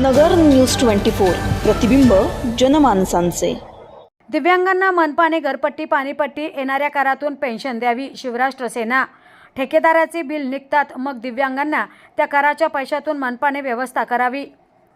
नगर news twenty four. प्रतिबिंब जनमानसांचे. दिव्यांगांना मनपाने घरपट्टी पाणीपट्टी येणाऱ्या करातून पेन्शन द्यावी शिवराष्ट्र सेना. ठेकेदाराचे बिल निघतात मग दिव्यांगांना त्या कराच्या पैशातून मनपाने व्यवस्था करावी.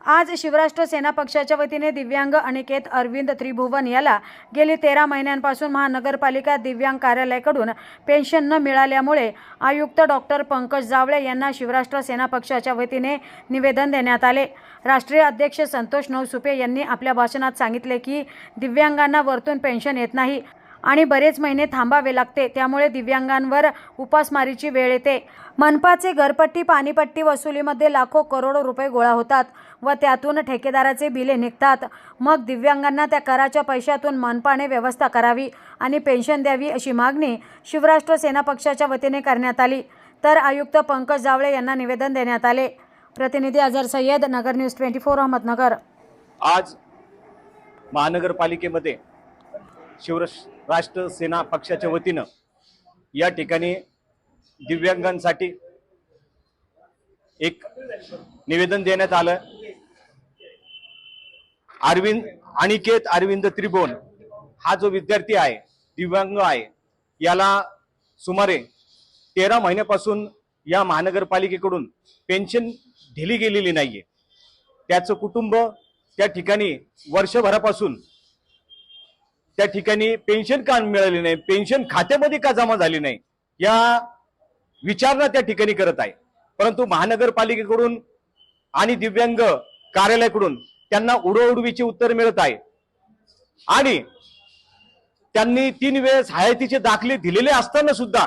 आज शिवराष्ट्र सेना पक्षाच्या वतीने दिव्यांग अनिकेत अरविंद त्रिभुवन याला गेली तेरा महिन्यांपासून महानगरपालिका दिव्यांग कार्यालयाकडून पेन्शन न मिळाल्यामुळे आयुक्त डॉक्टर पंकज जावळे यांना शिवराष्ट्र सेना पक्षाच्या वतीने निवेदन देण्यात आले. राष्ट्रीय अध्यक्ष संतोष नवसुपे यांनी आपल्या भाषणात सांगितले की दिव्यांगांना वरतून पेन्शन येत नाही. आणि बरेच महिने थांबावे लागते. त्यामुळे दिव्यांगांवर उपासमारीची वेळ येते. मनपाचे घरपट्टी पाणीपट्टी वसुलीमध्ये लाखो करोडो रुपये गोळा होतात व त्यातून ठेकेदाराचे बिले निघतात. मग दिव्यांगांना त्या कराच्या पैशातून मनपाने व्यवस्था करावी आणि पेन्शन द्यावी अशी मागणी शिवराष्ट्र सेना पक्षाच्या वतीने करण्यात आली. तर आयुक्त पंकज जावळे यांना निवेदन देण्यात आले. प्रतिनिधी Azhar Sayyad Nagar news twenty four Ahmednagar. आज महानगरपालिकेमध्ये शिवराष्ट्र सेना पक्षाच्या वतीनं या ठिकाणी दिव्यांगांसाठी एक निवेदन देण्यात आलं. अरविंद अनिकेत अरविंद त्रिभुवन हा जो विद्यार्थी आहे दिव्यांग आहे याला सुमारे तेरा महिन्यापासून या महानगरपालिकेकडून पेन्शन दिली गेलेली नाहीये. त्याचं कुटुंब त्या ठिकाणी वर्षभरापासून त्या ठिकाणी पेन्शन का मिळाली नाही? पेन्शन खात्यामध्ये का जमा झाली नाही? या विचारणा त्या ठिकाणी करत आहे. परंतु महानगरपालिकेकडून आणि दिव्यांग कार्यालयाकडून त्यांना उडवडवीची उत्तर मिळत आहे. आणि त्यांनी तीन वेळेस हयातीचे दाखले दिलेले असताना सुद्धा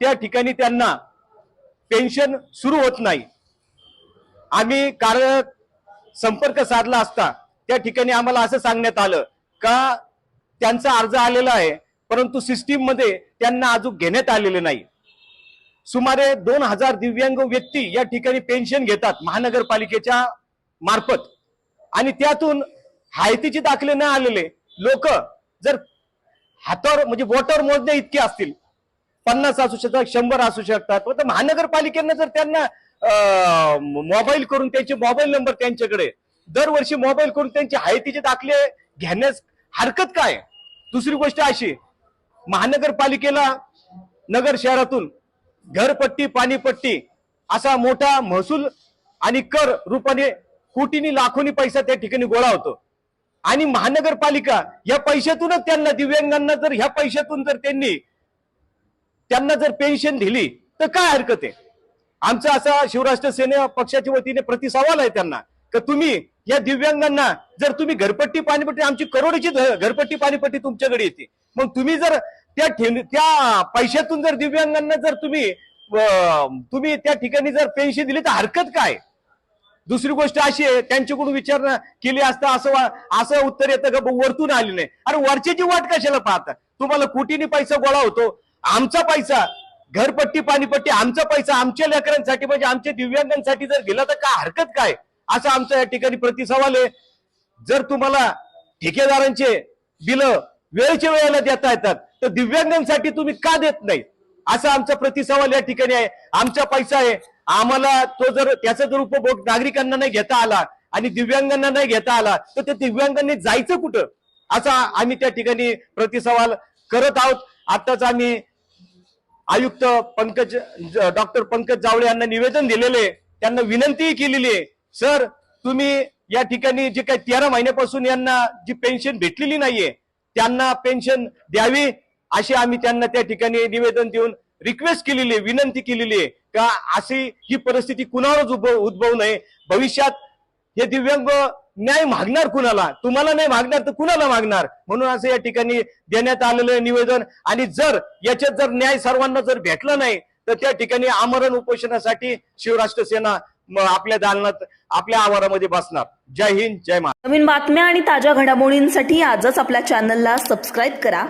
त्या ठिकाणी त्यांना पेन्शन सुरू होत नाही. आम्ही कार्य संपर्क साधला असता त्या ठिकाणी आम्हाला असं सांगण्यात आलं का त्यांचा अर्ज आलेला आहे परंतु सिस्टीममध्ये त्यांना अजून घेण्यात आलेले नाही. सुमारे दोन हजार दिव्यांग व्यक्ती या ठिकाणी पेन्शन घेतात महानगरपालिकेच्या मार्फत. आणि त्यातून हायतीचे दाखले न आलेले लोक जर हातावर म्हणजे बोटावर मोजणे इतके असतील पन्नास असू शकतात शंभर असू शकतात तर महानगरपालिकेनं जर त्यांना मोबाईल करून त्यांचे मोबाईल नंबर त्यांच्याकडे दरवर्षी मोबाईल करून त्यांचे हायतीचे दाखले घेण्यास हरकत काय? दुसरी गोष्ट अशी महानगरपालिकेला नगर शहरातून घरपट्टी पाणीपट्टी असा मोठा महसूल आणि कर रूपाने कोटीनी लाखोनी पैसा त्या ठिकाणी गोळा होतो. आणि महानगरपालिका या पैशातूनच त्यांना दिव्यांगांना जर ह्या पैशातून जर त्यांनी त्यांना जर पेन्शन दिली तर काय हरकत आहे? आमचा असा शिवराष्ट्र सेना पक्षाच्या वतीने प्रतिसवाल आहे त्यांना. का तुम्ही या दिव्यांगांना जर तुम्ही घरपट्टी पाणीपट्टी आमची करोडची घरपट्टी पाणीपट्टी तुमच्याकडे येते. मग तुम्ही जर त्या त्या पैशातून जर दिव्यांगांना जर तुम्ही तुम्ही त्या ठिकाणी जर पेन्शन दिली तर हरकत काय? दुसरी गोष्ट अशी आहे त्यांच्याकडून विचारणा केली असता असं असं उत्तर येतं का वरतून आली नाही. अरे वरच्याची वाट कशाला पाहता? तुम्हाला कुटीने पैसा गोळा होतो? आमचा पैसा घरपट्टी पाणीपट्टी आमचा पैसा आमच्या लेकरांसाठी म्हणजे आमच्या दिव्यांगांसाठी जर दिला तर काय हरकत काय? असं आमचा या ठिकाणी प्रतिसवाल आहे. जर तुम्हाला ठेकेदारांचे बिल वेळच्या वेळेला देता येतात तर दिव्यांगांसाठी तुम्ही का देत नाही? असा आमचा प्रतिसवाल या ठिकाणी आहे. आमचा पैसा आहे. आम्हाला तो जर त्याचा जर उपभोग नागरिकांना नाही घेता आला आणि दिव्यांगांना नाही घेता आला तर त्या दिव्यांगांनी जायचं कुठं? असा आम्ही त्या ठिकाणी प्रतिसवाल करत आहोत. आताच आम्ही आयुक्त पंकज डॉक्टर पंकज जावळे यांना निवेदन दिलेले त्यांना विनंतीही केलेली आहे. सर तुम्ही या ठिकाणी जे काही तेरा महिन्यापासून यांना जी पेन्शन भेटलेली नाहीये त्यांना पेन्शन द्यावी अशी आम्ही त्यांना त्या ठिकाणी निवेदन देऊन रिक्वेस्ट केलेली आहे विनंती केलेली आहे का अशी ही परिस्थिती कुणावरच उद्भव उद्भवू नये. भविष्यात हे दिव्यांग न्याय मागणार कुणाला? तुम्हाला नाही मागणार तर कुणाला मागणार? म्हणून असं या ठिकाणी देण्यात आलेलं निवेदन. आणि जर याच्यात जर न्याय सर्वांना जर भेटला नाही तर त्या ठिकाणी आमरण उपोषणासाठी शिवराष्ट्र सेना आपल्या दालनात आपल्या आवारामध्ये बसणार. जय हिंद जय महाराष्ट्र. नवीन बातम्या आणि ताज्या घडामोडींसाठी आजच आपल्या चॅनलला सबस्क्राईब करा.